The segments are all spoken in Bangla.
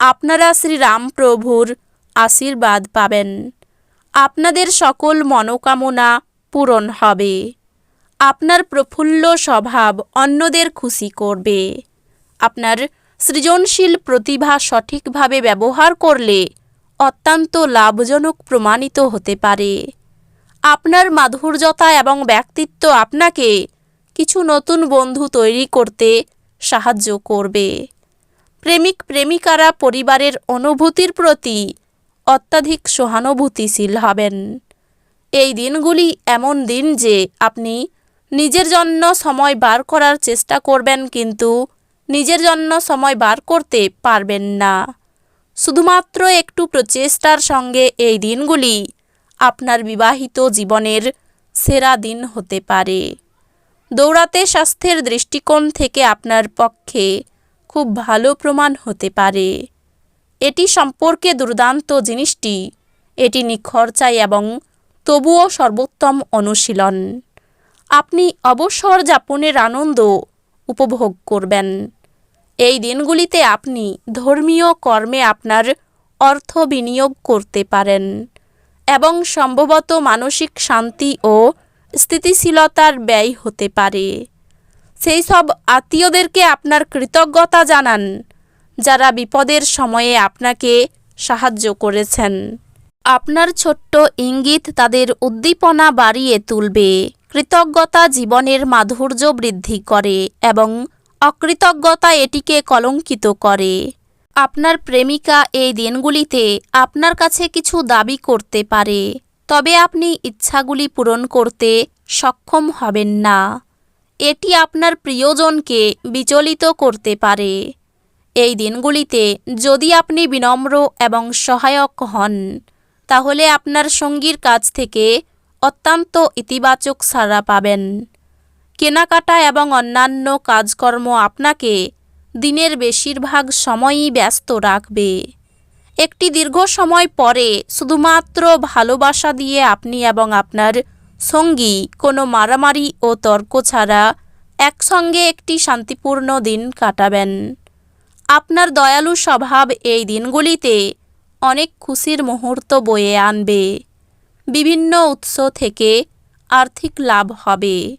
আপনারা শ্রীরামপ্রভুর আশীর্বাদ পাবেন। আপনাদের সকল মনোকামনা পূরণ হবে। আপনার প্রফুল্ল স্বভাব অন্যদের খুশি করবে। আপনার সৃজনশীল প্রতিভা সঠিকভাবে ব্যবহার করলে অত্যন্ত লাভজনক প্রমাণিত হতে পারে। আপনার মাধুর্যতা এবং ব্যক্তিত্ব আপনাকে কিছু নতুন বন্ধু তৈরি করতে সাহায্য করবে। প্রেমিক প্রেমিকারা পরিবারের অনুভূতির প্রতি অত্যাধিক সহানুভূতিশীল হবেন। এই দিনগুলি এমন দিন যে আপনি নিজের জন্য সময় বার করার চেষ্টা করবেন কিন্তু নিজের জন্য সময় বার করতে পারবেন না। শুধুমাত্র একটু প্রচেষ্টার সঙ্গে এই দিনগুলি আপনার বিবাহিত জীবনের সেরা দিন হতে পারে। দৌড়াতে স্বাস্থ্যের দৃষ্টিকোণ থেকে আপনার পক্ষে খুব ভালো প্রমাণ হতে পারে। এটি সম্পর্কে দুর্দান্ত জিনিসটি, এটি নিখরচায় এবং তবুও সর্বোত্তম অনুশীলন। আপনি অবসর যাপনের আনন্দ উপভোগ করবেন। এই দিনগুলিতে আপনি ধর্মীয় কর্মে আপনার অর্থ বিনিয়োগ করতে পারেন এবং সম্ভবত মানসিক শান্তি ও স্থিতিশীলতার ব্যয় হতে পারে। সেই সব আত্মীয়দেরকে আপনার কৃতজ্ঞতা জানান, যারা বিপদের সময়ে আপনাকে সাহায্য করেছেন। আপনার ছোট্ট ইঙ্গিত তাদের উদ্দীপনা বাড়িয়ে তুলবে, কৃতজ্ঞতা জীবনের মাধুর্য বৃদ্ধি করে এবং অকৃতজ্ঞতা এটিকে কলঙ্কিত করে। আপনার প্রেমিকা এই দিনগুলিতে আপনার কাছে কিছু দাবি করতে পারে, তবে আপনি ইচ্ছাগুলি পূরণ করতে সক্ষম হবেন না। এটি আপনার প্রিয়জনকে বিচলিত করতে পারে। এই দিনগুলিতে যদি আপনি বিনম্র এবং সহায়ক হন, তাহলে আপনার সঙ্গীর কাছ থেকে অত্যন্ত ইতিবাচক সাড়া পাবেন। কেনাকাটা এবং অন্যান্য কাজকর্ম আপনাকে দিনের বেশিরভাগ সময়ই ব্যস্ত রাখবে। একটি দীর্ঘ সময় পরে শুধুমাত্র ভালোবাসা দিয়ে আপনি এবং আপনার সঙ্গী, কোনো মারামারি ও তর্ক ছাড়া একসঙ্গে একটি শান্তিপূর্ণ দিন কাটাবেন। আপনার দয়ালু স্বভাব এই দিনগুলিতে অনেক খুশির মুহূর্ত বয়ে আনবে। বিভিন্ন উৎস থেকে আর্থিক লাভ হবে।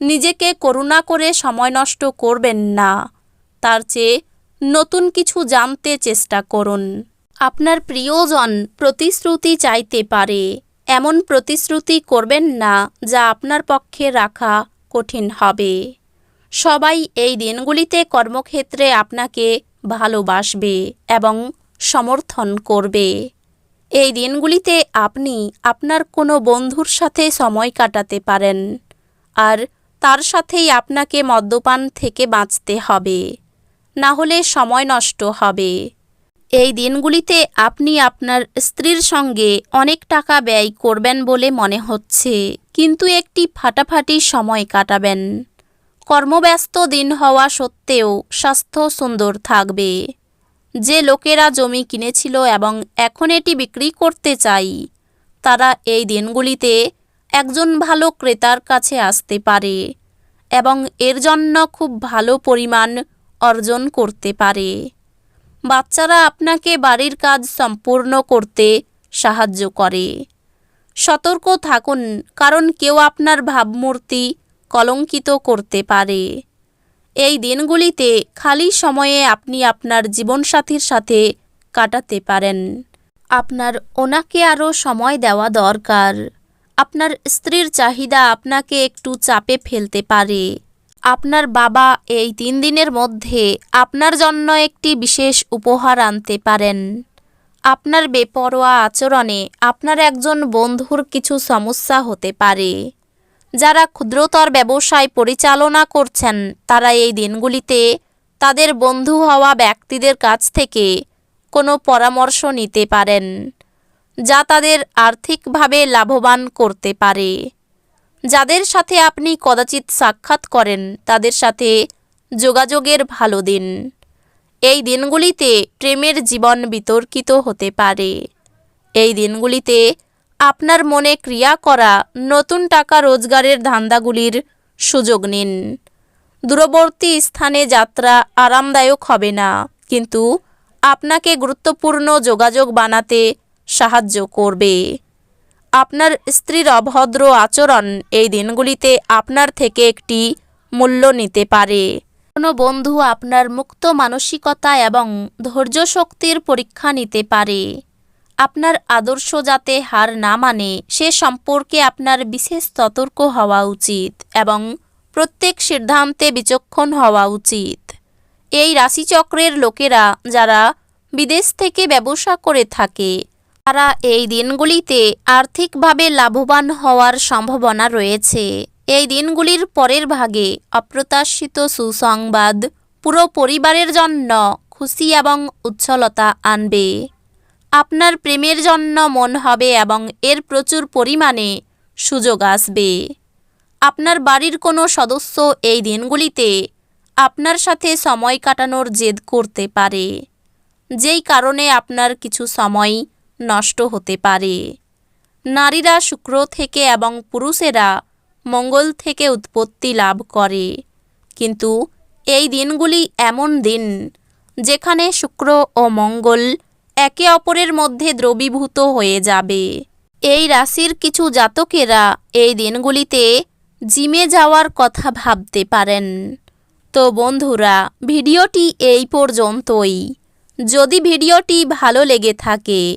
নিজেকে করুণা করে সময় নষ্ট করবেন না। তার চেয়ে নতুন কিছু জানতে চেষ্টা করুন। আপনার প্রিয়জন প্রতিশ্রুতি চাইতে পারে। এমন প্রতিশ্রুতি করবেন না যা আপনার পক্ষে রাখা কঠিন হবে। সবাই এই দিনগুলিতে কর্মক্ষেত্রে আপনাকে ভালোবাসবে এবং সমর্থন করবে। এই দিনগুলিতে আপনি আপনার কোনো বন্ধুর সাথে সময় কাটাতে পারেন আর তার সাথেই আপনাকে মদ্যপান থেকে বাঁচতে হবে। না হলে সময় নষ্ট হবে। এই দিনগুলিতে আপনি আপনার স্ত্রীর সঙ্গে অনেক টাকা ব্যয় করবেন বলে মনে হচ্ছে, কিন্তু একটি ফাটাফাটি সময় কাটাবেন। কর্মব্যস্ত দিন হওয়া সত্ত্বেও স্বাস্থ্য সুন্দর থাকবে। যে লোকেরা জমি কিনেছিল এবং এখন এটি বিক্রি করতে চাই, তারা এই দিনগুলিতে একজন ভালো ক্রেতার কাছে আসতে পারে এবং এর জন্য খুব ভালো পরিমাণ অর্জন করতে পারে। বাচ্চারা আপনাকে বাড়ির কাজ সম্পূর্ণ করতে সাহায্য করে। সতর্ক থাকুন, কারণ কেউ আপনার ভাবমূর্তি কলঙ্কিত করতে পারে। এই দিনগুলিতে খালি সময়ে আপনি আপনার জীবনসাথীর সাথে কাটাতে পারেন। আপনার ওনাকে আরও সময় দেওয়া দরকার। আপনার স্ত্রীর চাহিদা আপনাকে একটু চাপে ফেলতে পারে। আপনার বাবা এই তিন দিনের মধ্যে আপনার জন্য একটি বিশেষ উপহার আনতে পারেন। আপনার বেপরোয়া আচরণে আপনার একজন বন্ধুর কিছু সমস্যা হতে পারে। যারা ক্ষুদ্রতর ব্যবসায় পরিচালনা করছেন, তারা এই দিনগুলিতে তাদের বন্ধু হওয়া ব্যক্তিদের কাছ থেকে কোনো পরামর্শ নিতে পারেন, যা তাদের আর্থিকভাবে লাভবান করতে পারে। যাদের সাথে আপনি কদাচিৎ সাক্ষাৎ করেন, তাদের সাথে যোগাযোগের ভালো দিন। এই দিনগুলিতে প্রেমের জীবন বিতর্কিত হতে পারে। এই দিনগুলিতে আপনার মনে ক্রিয়া করা নতুন টাকা রোজগারের ধান্দাগুলির সুযোগ নিন। দূরবর্তী স্থানে যাত্রা আরামদায়ক হবে না, কিন্তু আপনাকে গুরুত্বপূর্ণ যোগাযোগ বানাতে সাহায্য করবে। আপনার স্ত্রীর অভদ্র আচরণ এই দিনগুলিতে আপনার থেকে একটি মূল্য নিতে পারে। কোনো বন্ধু আপনার মুক্ত মানসিকতা এবং ধৈর্য শক্তির পরীক্ষা নিতে পারে। আপনার আদর্শ যাতে হার না মানে সে সম্পর্কে আপনার বিশেষ সতর্ক হওয়া উচিত এবং প্রত্যেক সিদ্ধান্তে বিচক্ষণ হওয়া উচিত। এই রাশিচক্রের লোকেরা যারা বিদেশ থেকে ব্যবসা করে থাকে তারা এই দিনগুলিতে আর্থিকভাবে লাভবান হওয়ার সম্ভাবনা রয়েছে। এই দিনগুলির পরের ভাগে অপ্রত্যাশিত সুসংবাদ পুরো পরিবারের জন্য খুশি এবং উচ্ছলতা আনবে। আপনার প্রেমের জন্য মন হবে এবং এর প্রচুর পরিমাণে সুযোগ আসবে। আপনার বাড়ির কোনো সদস্য এই দিনগুলিতে আপনার সাথে সময় কাটানোর জেদ করতে পারে। যেই কারণে আপনার কিছু সময় নষ্ট হতে পারে। নারীরা শুক্র থেকে এবং পুরুষেরা মঙ্গল থেকে উৎপত্তি লাভ করে। কিন্তু এই দিনগুলি এমন দিন যেখানে শুক্র ও মঙ্গল একে অপরের মধ্যে দ্রবীভূত হয়ে যাবে। এই রাশির কিছু জাতকেরা এই দিনগুলিতে জিমে যাওয়ার কথা ভাবতে পারেন। তো বন্ধুরা, ভিডিওটি এই পর্যন্তই। যদি ভিডিওটি ভালো লেগে থাকে